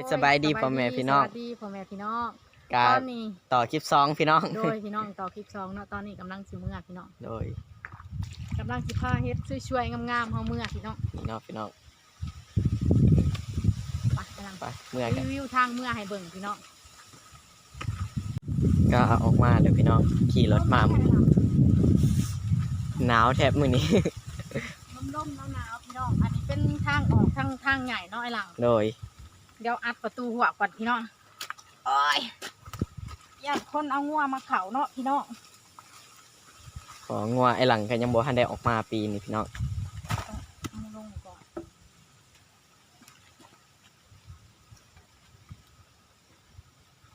เอ้ยสบายดีพ่อแม่พี่น้อง สวัสดีพ่อแม่พี่น้องกาตรอนนี้ต่อคลิปสองพี่น้อง โดยพี่น้องต่อคลิปสองเนาะตอนนี้กำลังสิเมื่อพี่น้องโดยกำลังสิพาเฮ็ดช่วยๆงามๆเฮาเมื่อพี่น้องพี่น้องพี่น้องไปกำลังไปเมื่อกัรีนวิวทางเมื่อให้เบิ่งพี่น้องก็เอาออกมาเลยพี่น้องขี่รถมามื้อนี้หนาวแทบมือนี้ล่มๆหนาวๆพี่น้อง อันนี้เป็นทางออกทางทางใหญ่เนาะไอ้หลังโดย เดี๋ยวอัดประตูหัวก่อนพี่น้องโอ้ยอยากคนเอางัวมาเข่าเนาะพี่น้องของงัวไอหลังก็ยังบ่ทันได้ออกมาปีนี้พี่น้องเอามาลงก่อน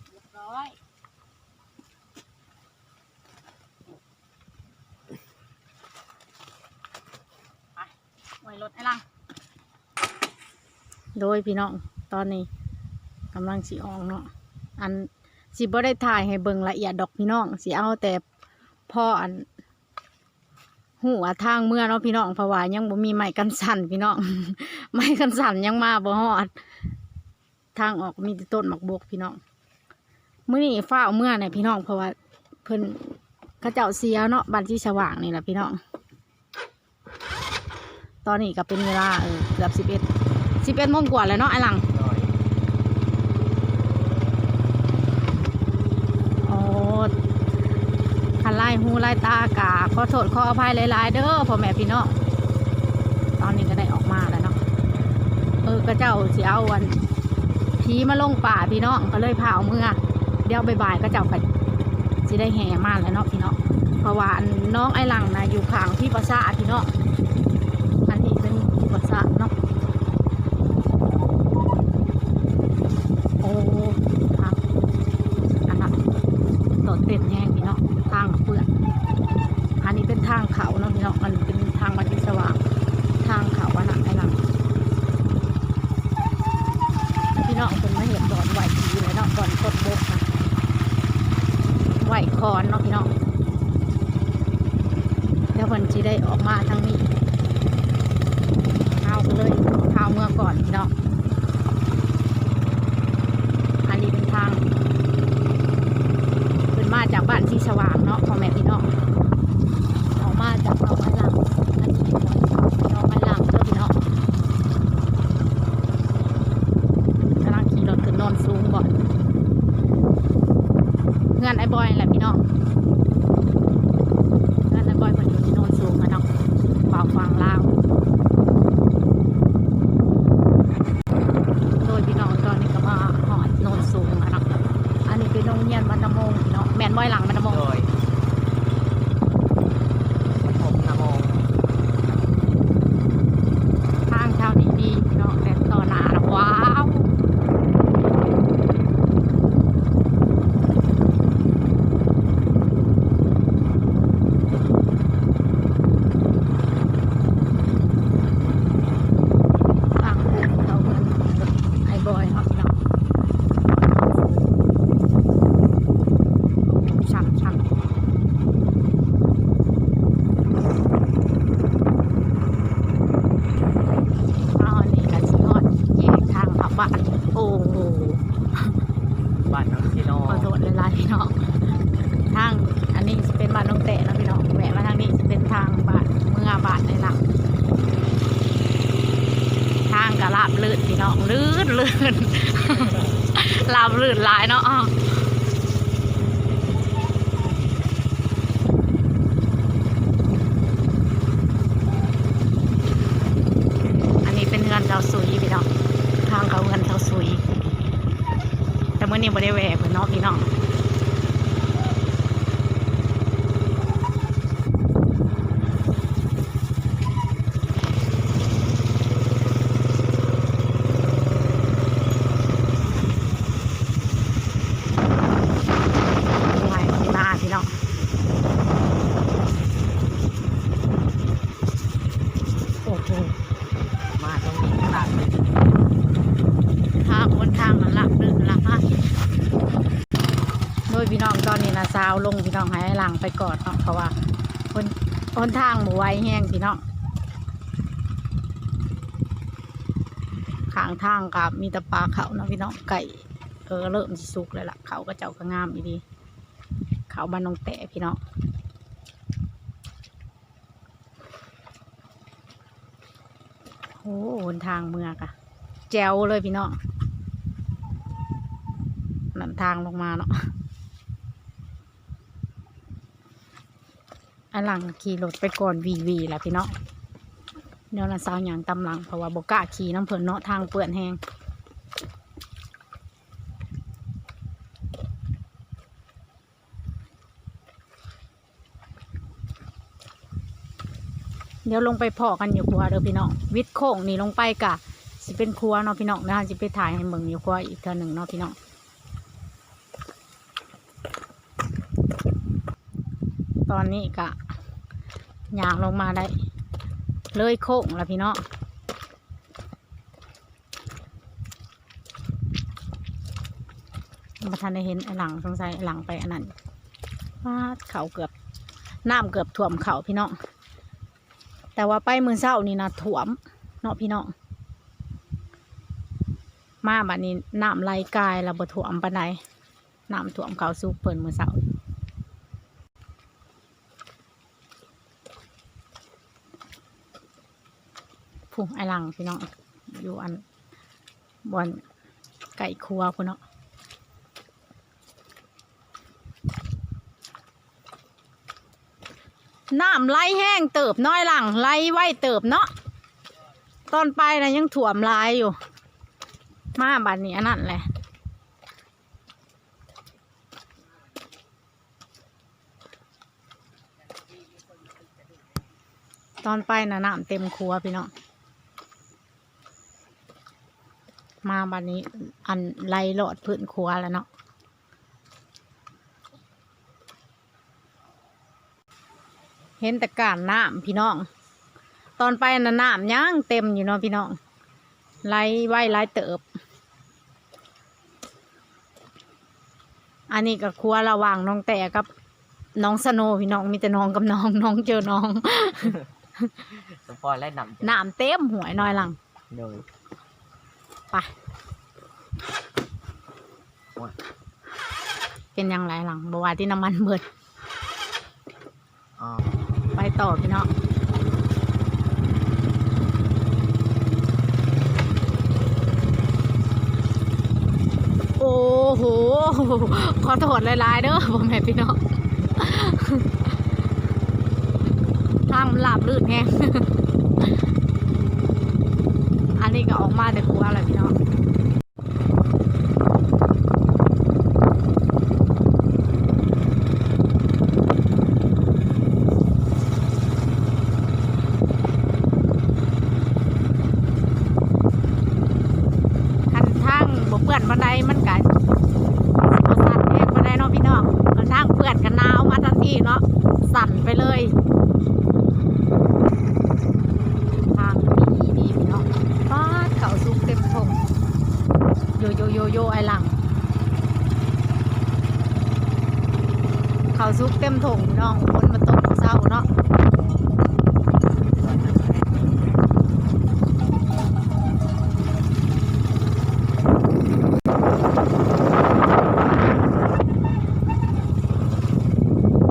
เรียบร้อยไปไว้รถให้ลังโดยพี่น้อง ตอนนี้กำลังสีออกเนาะอันสิบ่ได้ถ่ายให้เบิ่งละเอียดดอกพี่น้องสิเอาแต่พ่ออันหูว่าทางเมื่อเนาะพี่น้องเพราะว่ายังบ่มีไม้กันสั่นพี่น้องไม้กันสั่นยังมาบ่ฮอดทางออกมีแต่ต้นหมักบกพี่น้องมื้อนี้ฟ้าเมื่อเนี่ยพี่น้องเพราะว่าเพิ่นเขาเจ้าเสียเนาะบ้านที่สว่างนี่แหละพี่น้อง ตอนนี้ก็เป็นเวลาเออเกือบสิบเอ็ดสิบเอ็ดโมงกว่าแล้วเนาะไอ้หลัง โดย โอ้คัน ไล่หูไล่ตากาขอโทษขออภัยหลายๆเด้อพ่อแม่พี่น้องตอนนี้ก็ได้ออกมาแล้วเนาะเออก็เจ้าเสิเอาวันผีมาลงป่าพี่น้องก็เลยพาเอาเมื่อเดี๋ยวบ่ายๆก็เจ้าก็สิได้แห่มาแล้วเนาะพี่น้องเพราะว่าน้องไอ้หลังนะอยู่ข้างที่ประสาทพี่น้องอันนี้เป็นที่ประสาทเนาะโอ้ครับอันนั้นโดดเด่นแห้งพี่เนาะ ทางเปื่อนอันนี้เป็นทางเขาเนาะพี่เนาะมันเป็นทางวันที่สว่างทางเขาวันนั้นไอ้นั่นพี่เนาะเป็นมาเห็นบอนไหวทีเลยเนาะบอนกดบกนะไหวคอนเนาะพี่เนาะเดี๋ยววันจีได้ออกมาทางนี้ ขังไปก่อนเนาะเพราะว่าคนคนทางหมูไวแห้งพี่น้องขาางทางกับมีแตะปลาเขาเนาะพี่น้องไก่เออเริ่มสิสุกแล้วล่ะเขาก็เจ้าก็งามอีดีเขาบ้านน้องแต่พี่น้องโอ้หนทางเมืองอะแจวเลยพี่น้องนั่นทางลงมาเนาะ อันหลังขี่รถไปก่อนวีวีแหละพี่เน้องเดี๋ยวนะสาวหยางตำหลังเพราะว่าบกล้าขี่น้ำเพิ่นเนาะทางเปื่อนแหงเดี๋ยวลงไปพอกันอยู่ครัวเด้อพี่น้องวิทย์โค้งนี่ลงไปกะสิเป็นครัวเนาะพี่น้องนะจะไปถ่ายให้เบิ่งอยู่ครัวอีกเท่าหนึ่งเนาะพี่น้องตอนนี้กะ ยางลงมาได้ เลยโค้งแล้วพี่น้องมาทันได้เห็นหลังสงสัยหลังไปอันนั้นวาดเขาเกือบน้ำเกือบท่วมเขาพี่น้องแต่ว่าไปมือเศร้านี่นะท่วมเนาะพี่น้องมาบัดนี้น้ำไหลกายแล้วบ่ท่วมปานใดน้ำท่วมเขาสูบเปิ่นมือเศร้า ผู้ไอหลังพี่น้องอยู่อันบอนไก่ครัวพุ่นเนาะน้ำไหลแห้งเติบน้อยหลังไหลไว้เติบเนาะตอนไปนะยังถ่วมลายอยู่ มาบัดนี้อันนั่นแหละตอนไปนะน้ำเต็มครัวพี่น้อง มาบัดนี้ อันไล่หลอดพื้นครัวแล้วเนาะเห็นแต่การน้ำพี่น้อง ตอนไปนะน้ำยังเต็มอยู่เนาะพี่น้องไล่ไว้ไล่เติบ อันนี้ก็ครัวระหว่างน้องแต่กับน้องสโนว์พี่น้องมีแต่น้องกับน้องน้องเจอน้อง สปอยและนำน้ำเต็มหวยน้อยหลัง โดย ไปเป็นยังไงหลังบว่าที่น้ำมันเบิดอ๋อไปต่อพี่น้องโอ้โหขอโทษหลายๆเด้อผมแม่พี่น้องทางมันหลาบลื่นแฮง อันนี้ก็ออกมาแต่ครัวอะไรพี่น้องคันทางบเปื้อนบันไดมันกันบ่สั่นแยกบันไดเนาะพี่น้องคันทางเปื้อนกันหนาวมาทันทีเนาะสั่นไปเลย ทางดีดีพี่น้องป้าดเขาซุกเต็มทงโยโยโยโยไอหลัง เขาซุกเต็มถงน้องคนมาตกเศร้าเนาะ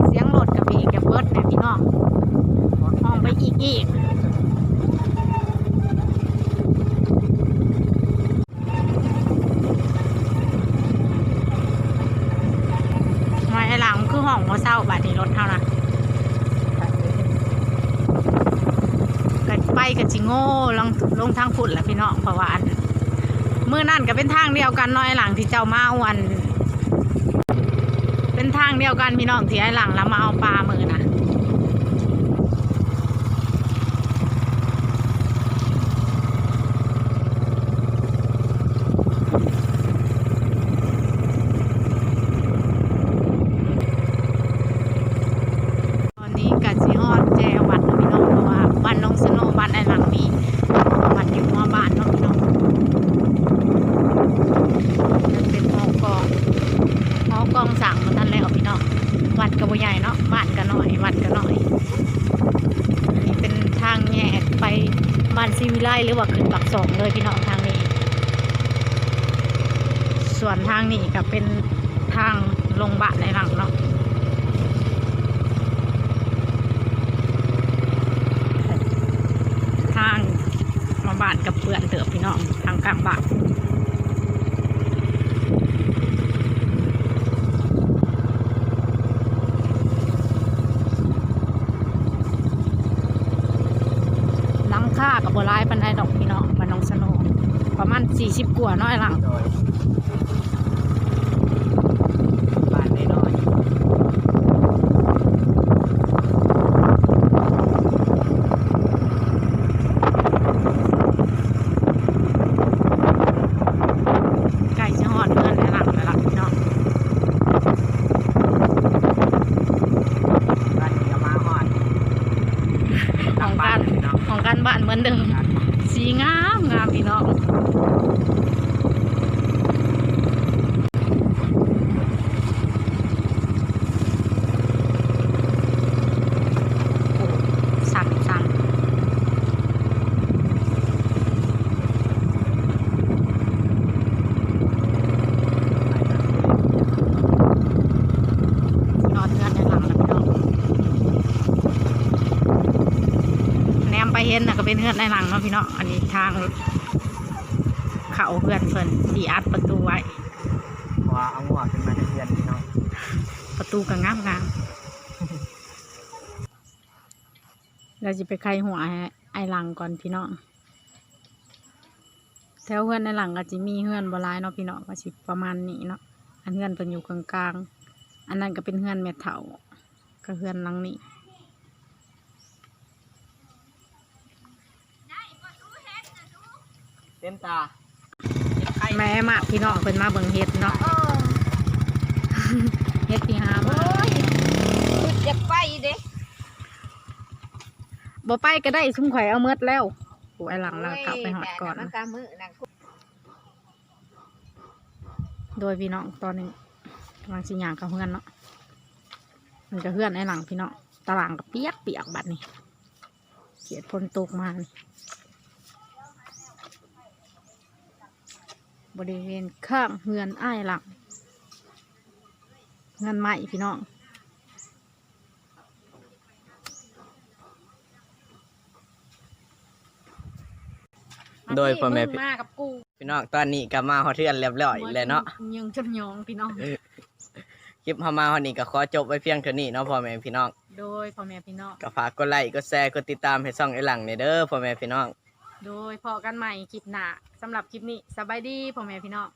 เสียงรถกับพี่กับเบิร์ดเนี่ยพี่น้องห้องไปอีกอีกมาไอหลังคือห้องหัวเศร้าบัดนี้รถเท่านะ กับจิโง่ลงลงทางฝุ่นแหละพี่น้องเพราะว่าอันมื่อนั่นก็เป็นทางเดียวกันน้อยหลังที่เจ้ามาอาวัน เป็นทางเดียวกันพี่น้องที่ไอ้หลังแล้วมาเอาปลามือนะ ไล่หรือว่าขึ้นปักสองเลยพี่น้องทางนี้ ส่วนทางนี้ก็เป็นทางลงบะในหลังเนาะทางมาบานกับเปื่อนเติบพี่น้องทางกลางบะ ณสี่สิบกว่าน้อยหลัง โดยบ้านน้อย ไก่จะหอดเพื่อนในหลังในหลังพี่น้อง ๆบ้านนี้ก็มาฮอด ของการ เนาะ ของการบ้านเหมือนเดิม สีงามงามพี่น้องสั่นสั่นนอนเงินในหลังแล้วพี่น้องแนม ไปเห็นนะก็เป็นเฮือนในหลังเนาะพี่น้องอันนี้ทาง เขาเพื่อนเพิ่นสีอัดประตูไว้เพราะว่าเอาหัวขึ้นมาให้เพื่อนพี่น้องประตูก็งามงามเราจะไปไขหัวให้ไอ้หลังก่อนพี่น้องแถวเพื่อนในหลังก็จะมีเพื่อนบหลายเนาะพี่น้องก็สิประมาณนี้เนาะอันเพื่อนเป็นอยู่กลางๆอันนั้นก็เป็นเพื่อนแม่เฒ่าก็เพื่อนหลังนี้ เต็มตาแม่มาพี่น้องเพิ่นมาเบิ่งเฮ็ดเนาะเออเฮ็ดที่หามาโอ้ยคือจะไปเด้บ่ไปก็ได้ซุ่มข่อยเอาเมดแล้วโอ้ไอ้หลังเรากลับไปหอดก่อนมันกามือนะโดยพี่น้องตอนนี้กำลังสิย่างกับเพื่อนเนาะมันก็เพื่อนไอ้หลังพี่น้องตารางกับเปียกเปียกบัดนี้เกียดพนตกมานี่ บริเวณข้างเฮือนอ้ายหลังเฮือนใหม่พี่น้องโดยพ่อแม่พี่มากับกูพี่น้องตอนนี้ก็มาฮอดเทือนเรียบร้อยแล้วเนาะยังจนยองพี่น้องคลิปเฮามาฮอดนี้ก็ขอจบไว้เพียงเท่านี้เนาะพ่อแม่พี่น้อง โดยพ่อแม่พี่น้องก็ฝากกดไลค์กดแชร์กดติดตามให้ช่องไอ้หลังนี่เด้อพ่อแม่พี่น้อง โดยพอกันใหม่คลิปหน้าสำหรับคลิปนี้สบายดีพ่อแม่พี่น้อง